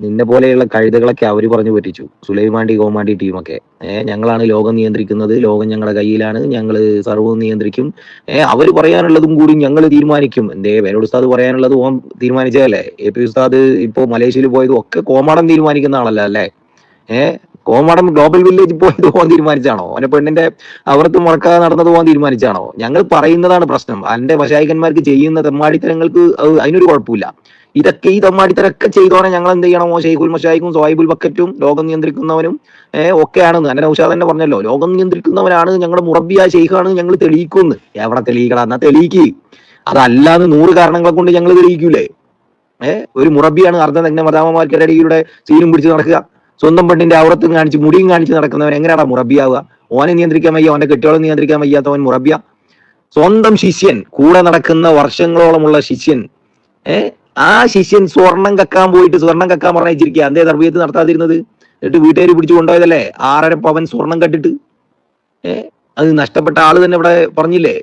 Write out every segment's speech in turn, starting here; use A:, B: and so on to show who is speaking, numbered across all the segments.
A: നിന്നെ പോലെയുള്ള കഴുതകളൊക്കെ അവർ പറഞ്ഞു പറ്റിച്ചു. സുലൈമാണ്ടി കോമാണ്ടി ടീമൊക്കെ. ഏഹ് ഞങ്ങളാണ് ലോകം നിയന്ത്രിക്കുന്നത്. ലോകം ഞങ്ങളുടെ കയ്യിലാണ്. ഞങ്ങൾ സർവവും നിയന്ത്രിക്കും. ഏഹ് അവർ പറയാനുള്ളതും കൂടി ഞങ്ങൾ തീരുമാനിക്കും. എന്തേ വേനോട് ഉസ്താദ് പറയാനുള്ളത് ഓം തീരുമാനിച്ചതല്ലേ? എ പി ഉസ്താദ് ഇപ്പോ മലേഷ്യയിൽ പോയതും ഒക്കെ കോമാടം തീരുമാനിക്കുന്ന ആളല്ല അല്ലേ? ഏഹ് കോമാടം ഗ്ലോബൽ വില്ലേജ് പോയത് പോകാൻ തീരുമാനിച്ചാണോ? അവന്റെ പെണ്ണിന്റെ അവർത്ത് മുടക്കാതെ നടന്നത് പോകാൻ തീരുമാനിച്ചാണോ? ഞങ്ങൾ പറയുന്നതാണ് പ്രശ്നം. എന്റെ വശായികന്മാർക്ക് ചെയ്യുന്ന തെമ്മാടിത്തരങ്ങൾക്ക് അത് അതിനൊരു കുഴപ്പമില്ല. ഇതൊക്കെ ഈ തെമ്മാടിത്തരൊക്കെ ചെയ്തോടെ ഞങ്ങൾ എന്ത് ചെയ്യണമോ ഷെയ്ഖുൽ മഷായിക്കും സോയിബുൽ ബക്കറ്റും ലോകം നിയന്ത്രിക്കുന്നവനും ഒക്കെയാണെന്ന് എന്റെ നൗഷാദ് തന്നെ പറഞ്ഞല്ലോ. ലോകം നിയന്ത്രിക്കുന്നവനാണ് ഞങ്ങളുടെ മുറബിയ ഷെയ്ഖാണ് ഞങ്ങൾ തെളിയിക്കുമെന്ന്. എവിടെ തെളിയിക്കണം എന്നാ തെളിയിക്ക്. അതല്ലാന്ന് നൂറ് കാരണങ്ങളെ കൊണ്ട് ഞങ്ങൾ തെളിയിക്കൂലേ? ഏഹ് ഒരു മുറബിയാണ് അർദ്ധനഗ്ന മതാമമാർക്കിടയിലൂടെ സീനും പിടിച്ച് നടക്കുക. സ്വന്തം പെണ്ണിന്റെ ഔറത്തും കാണിച്ച് മുടിയും കാണിച്ച് നടക്കുന്നവൻ എങ്ങനെയാടാ മുറബിയാവുക? ഓനെ നിയന്ത്രിക്കാൻ വയ്യ ഓന്റെ കെട്ടിയോളം നിയന്ത്രിക്കാൻ വയ്യാത്തവൻ മുറബിയ. സ്വന്തം ശിഷ്യൻ കൂടെ നടക്കുന്ന വർഷങ്ങളോളമുള്ള ശിഷ്യൻ ഏ? ആ ശിഷ്യൻ സ്വർണം കക്കാൻ പോയിട്ട് സ്വർണം കക്കാൻ പറഞ്ഞിരിക്കുക അതേ തർബീയത്ത് നടത്താതിരുന്നത്? എന്നിട്ട് വീട്ടുകാർ പിടിച്ചു കൊണ്ടുപോയതല്ലേ? ആറര പവൻ സ്വർണം കട്ടിട്ട് ഏ? അത് നഷ്ടപ്പെട്ട ആൾ തന്നെ ഇവിടെ പറഞ്ഞില്ലേ?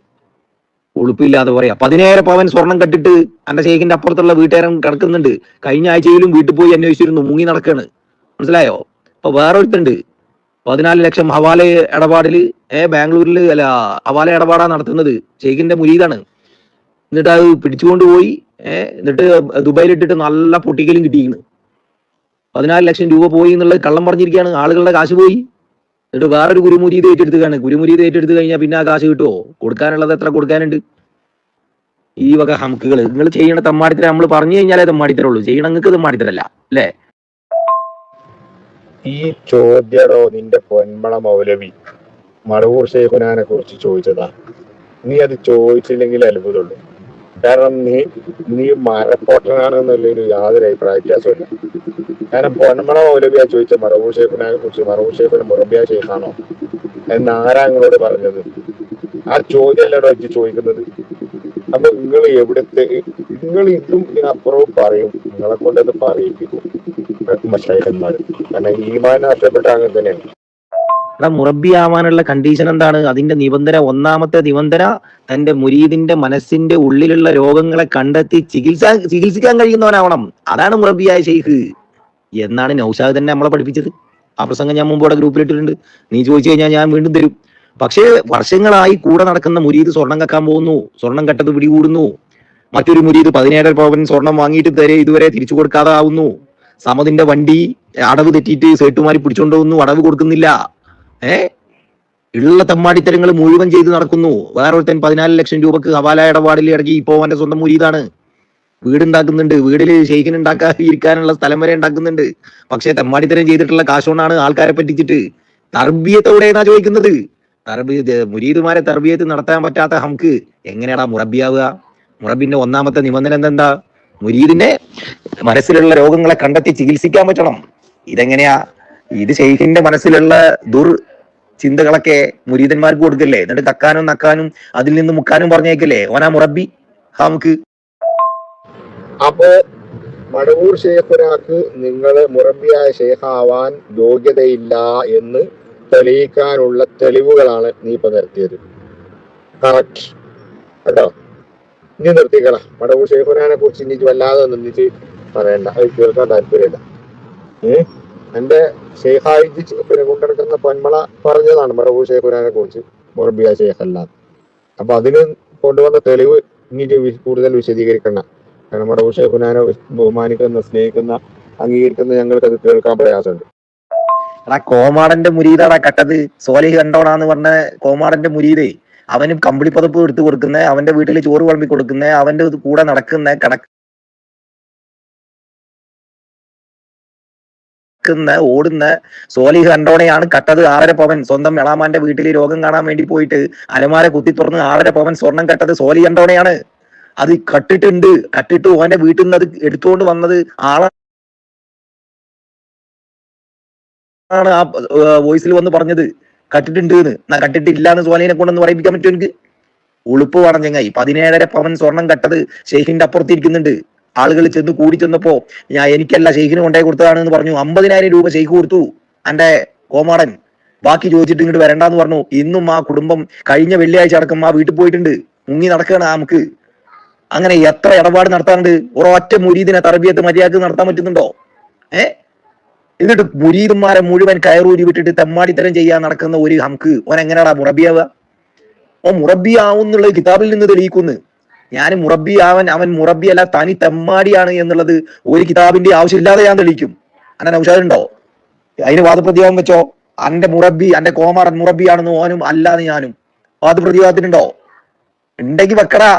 A: ഉളുപ്പില്ലാതെ പറയാ. പതിനേഴ് പവൻ സ്വർണം കട്ടിട്ട് അന്റെ ശേഖിന്റെ അപ്പുറത്തുള്ള വീട്ടുകാരൻ കിടക്കുന്നുണ്ട്. കഴിഞ്ഞ ആഴ്ചയിലും വീട്ടിൽ പോയി അന്വേഷിച്ചിരുന്നു. മുങ്ങി നടക്കാണ്. മനസ്സിലായോ? അപ്പൊ വേറൊരുത്തുണ്ട്. പതിനാല് ലക്ഷം ഹവാല ഇടപാടിൽ ഏ ബാംഗ്ലൂരിൽ അല്ല ഹവാല ഇടപാടാണ് നടത്തുന്നത്. ഷെയ്ഖിന്റെ മുരീദാണ്. എന്നിട്ട് അത് പിടിച്ചുകൊണ്ട് പോയി ഏഹ് എന്നിട്ട് ദുബായിൽ ഇട്ടിട്ട് നല്ല പൊട്ടിക്കലും കിട്ടിയിരുന്നു പതിനാല് ലക്ഷം രൂപ പോയി എന്നുള്ളത് കള്ളം പറഞ്ഞിരിക്കുകയാണ്. ആളുകളുടെ കാശ് പോയി. എന്നിട്ട് വേറൊരു ഗുരുമുരീത് ഏറ്റെടുത്തുകയാണ് ഗുരുമുരീത് ഏറ്റെടുത്ത് കഴിഞ്ഞാൽ പിന്നെ ആ കാശ് കിട്ടുമോ കൊടുക്കാനുള്ളത് എത്ര കൊടുക്കാനുണ്ട്? ഈ വക ഹമുക്കുകൾ നിങ്ങൾ ചെയ്യണ തമ്മാടിത്തരം. നമ്മൾ പറഞ്ഞു കഴിഞ്ഞാലേ തമ്മാടിത്തരമുള്ളൂ ചെയ്യണങ്ങൾക്ക് തമ്മാടിത്തരല്ല. അല്ലേ?
B: ഈ ചോദ്യടോ നിന്റെ പൊന്മള മൗലവി? മറവൂർ ഷെയ്ഖുനാനെ കുറിച്ച് ചോദിച്ചതാ. നീ അത് ചോദിച്ചില്ലെങ്കിൽ അത്ഭുതമുള്ളൂ. കാരണം നീ നീ മരപ്പൊട്ടനാണെന്നുള്ളൊരു യാതൊരു അഭിപ്രായ വ്യത്യാസമില്ല കാരണം പൊന്മണ മൗലബിയാ ചോദിച്ച മറവൂർ ഷേഫിനെ കുറിച്ച് മറവൂർ ഷേഫിന് മുറബിയ എന്ന് ആരാ നിങ്ങളോട് പറഞ്ഞത്? ആ ചോദ്യമല്ലടോ വെച്ച് ചോദിക്കുന്നത്. അപ്പൊ നിങ്ങൾ എവിടുത്തെ നിങ്ങൾ ഇതും ഇതിനപ്പുറവും പറയും നിങ്ങളെ കൊണ്ടത് പറയിപ്പിക്കും. മഷായന്മാർ കാരണം ഈമാൻ നഷ്ടപ്പെട്ട അങ്ങനെ തന്നെയാണ്.
A: എടാ മുറബി ആവാനുള്ള കണ്ടീഷൻ എന്താണ്? അതിന്റെ നിബന്ധന ഒന്നാമത്തെ നിബന്ധന തന്റെ മുരീദിന്റെ മനസ്സിന്റെ ഉള്ളിലുള്ള രോഗങ്ങളെ കണ്ടെത്തി ചികിത്സ ചികിത്സിക്കാൻ കഴിയുന്നവനാവണം. അതാണ് മുറബിയായ ഷെയ്ഖ് എന്നാണ് നൗഷാദ് തന്നെ നമ്മളെ പഠിപ്പിച്ചത്. ആ പ്രസംഗം ഞാൻ മുമ്പോടെ ഗ്രൂപ്പിൽ ഇട്ടിട്ടുണ്ട്. നീ ചോദിച്ചു കഴിഞ്ഞാൽ ഞാൻ വീണ്ടും തരും. പക്ഷേ വർഷങ്ങളായി കൂടെ നടക്കുന്ന മുരീദ് സ്വർണം കക്കാൻ പോകുന്നു. സ്വർണം കട്ടത് പിടികൂടുന്നു. മറ്റൊരു മുരീദ് പതിനേഴര പവൻ സ്വർണം വാങ്ങിയിട്ട് തരെ ഇതുവരെ തിരിച്ചു കൊടുക്കാതെ ആവുന്നു സമതിന്റെ വണ്ടി അടവ് തെറ്റിയിട്ട് സേട്ടുമാരി പിടിച്ചോണ്ട് പോകുന്നു അടവ് കൊടുക്കുന്നില്ല. ഏ? ഉള്ള തമ്മാടിത്തരങ്ങൾ മുഴുവൻ ചെയ്ത് നടക്കുന്നു. വേറൊരുത്തൻ പതിനാല് ലക്ഷം രൂപക്ക് ഹവാല ഇടപാടിൽ ഇറങ്ങി ഇപ്പോ അവന്റെ സ്വന്തം മുരീതാണ് വീടുണ്ടാക്കുന്നുണ്ട്. വീടിൽ ഷെയ്ഖിന് ഉണ്ടാക്കാൻ ഇരിക്കാനുള്ള സ്ഥലം വരെ ഉണ്ടാക്കുന്നുണ്ട്. പക്ഷെ തമ്മാടിത്തരം ചെയ്തിട്ടുള്ള കാശോണാണ് ആൾക്കാരെ പറ്റിച്ചിട്ട് തർബിയത്തോടെ എന്നാ ചോദിക്കുന്നത്? തർബി മുരീദുമാരെ തർബിയത്ത് നടത്താൻ പറ്റാത്ത ഹംക്ക് എങ്ങനെയാടാ മുറബിയാവുക മുറബിന്റെ ഒന്നാമത്തെ നിബന്ധന എന്തെന്താ മുരീദിന്റെ മനസ്സിലുള്ള രോഗങ്ങളെ കണ്ടെത്തി ചികിത്സിക്കാൻ പറ്റണം. ഇതെങ്ങനെയാ? ഇത് ഷെയ്ഖിന്റെ മനസ്സിലുള്ള ദുർ ചിന്തകളൊക്കെ മുരീതന്മാർക്ക് കൊടുക്കല്ലേ? എന്നിട്ട് തക്കാനും നക്കാനും അതിൽ നിന്ന് മുക്കാനും പറഞ്ഞേക്കല്ലേ? ഓനാ മുറബി ഹാമുക്ക്
B: അപ്പോ മടവൂർ ഷേഖുരാക്ക് നിങ്ങൾ മുറബിയായ ഷേഖാവാൻ യോഗ്യതയില്ല എന്ന് തെളിയിക്കാനുള്ള തെളിവുകളാണ് നീ ഇപ്പൊ നിർത്തിയത് കറക്റ്റ് കേട്ടോ? ഇനി നിർത്തിക്കള മടവൂർ ഷേഖുരാനെ കുറിച്ച് ഇനി വല്ലാതെ നിന്നിട്ട് പറയണ്ട. അത് കേൾക്കാൻ താല്പര്യമില്ല. ഏ എന്റെ ഷെയ്ഖായിജി പിന്നെ പൊന്മള പറഞ്ഞതാണ് മടവൂർ ഷെയ്ഖുരാനെ കുറിച്ച്. മുറബിയ ഷേഖല്ല അപ്പൊ അതിന് കൊണ്ടുവന്ന തെളിവ് ഇനി കൂടുതൽ വിശദീകരിക്കണം കാരണം മടവൂർ ഷെയ്ഖുനാനെ ബഹുമാനിക്കുന്ന സ്നേഹിക്കുന്ന അംഗീകരിക്കുന്ന ഞങ്ങൾക്ക് അത് കേൾക്കാൻ പ്രയാസമുണ്ട്.
A: എടാ കോമാടന്റെ മുരീതാടാ കട്ടത്. സോലിഹ് കണ്ടോണാന്ന് പറഞ്ഞ കോമാടന്റെ മുരീതേ. അവന് കമ്പിളിപ്പതപ്പ് എടുത്തു കൊടുക്കുന്നേ അവന്റെ വീട്ടിൽ ചോറ് വിളമ്പി കൊടുക്കുന്നേ അവന്റെ കൂടെ നടക്കുന്ന കിടക്കുന്ന ഓടുന്ന സോലിഹ് കണ്ടോണെയാണ് കട്ടത് ആറര പവൻ. സ്വന്തം എളാമാന്റെ വീട്ടിൽ രോഗം കാണാൻ വേണ്ടി പോയിട്ട് അലമാര കുത്തി തുറന്ന് ആറര പവൻ സ്വർണം കട്ടത് സോലി കണ്ടോണെയാണ് അത് കട്ടിട്ടുണ്ട്. കട്ടിട്ട് ഓന്റെ വീട്ടിൽ നിന്ന് അത് എടുത്തുകൊണ്ട് വന്നത് ആളാണ് ആ വോയിസിൽ വന്ന് പറഞ്ഞത്. കട്ടിട്ടുണ്ട് എന്ന്. കട്ടിട്ടില്ല എന്ന് സോലിനെ കൊണ്ടൊന്ന് പറയിപ്പിക്കാൻ പറ്റുമോ എനിക്ക്? ഉളുപ്പ് പറഞ്ഞങ്ങായി പതിനേഴര പവൻ സ്വർണം കട്ടത് ഷെയ്ഖിന്റെ അപ്പുറത്ത് ഇരിക്കുന്നുണ്ട്. ആളുകൾ ചെന്ന് കൂടി ചെന്നപ്പോ ഞാൻ എനിക്കല്ല ഷെയ്ഖിന് കൊണ്ടേ കൊടുത്തതാണ് എന്ന് പറഞ്ഞു. അമ്പതിനായിരം രൂപ ഷെയ്ഖ് കൊടുത്തു. എന്റെ കോമാടൻ. ബാക്കി ചോദിച്ചിട്ട് ഇങ്ങോട്ട് വരണ്ടെന്ന് പറഞ്ഞു. ഇന്നും ആ കുടുംബം കഴിഞ്ഞ വെള്ളിയാഴ്ച അടക്കം ആ വീട്ടിൽ പോയിട്ടുണ്ട്. മുങ്ങി നടക്കുകയാണ് ആ നമുക്ക്. അങ്ങനെ എത്ര ഇടപാട് നടത്താറുണ്ട്? ഒരൊറ്റ മുരീദിനെ തറബിയത്ത് മര്യാദയ്ക്ക് നടത്താൻ പറ്റുന്നുണ്ടോ? ഏ? എന്നിട്ട് മുരീദന്മാരെ മുഴുവൻ കയറൂരി വിട്ടിട്ട് തെമ്മാടിത്തരം ചെയ്യാൻ നടക്കുന്ന ഒരു ഹംക്ക്. ഓൻ എങ്ങനെയാടാ മുറബിയാവുക? ഓ മുറബിയാവുന്നുള്ള കിതാബിൽ നിന്ന് തെളിയിക്കുന്നു. ഞാൻ മുറബി അവൻ മുറബി അല്ല തനി തെമ്മാടിയാണ് എന്നുള്ളത് ഒരു കിതാബിന്റെ ആവശ്യമില്ലാതെ ഞാൻ തെളിയിക്കും. അങ്ങനെ ഉഷാറുണ്ടോ? അതിന് വാദപ്രതിയോഗം വെച്ചോ? അന്റെ മുറബി അന്റെ കോമാറൻ മുറബിയാണെന്ന് ഓനും അല്ലാതെ ഞാനും വാദപ്രതിയോഗത്തിനുണ്ടോ ഉണ്ടെങ്കിൽ വെക്കടാ.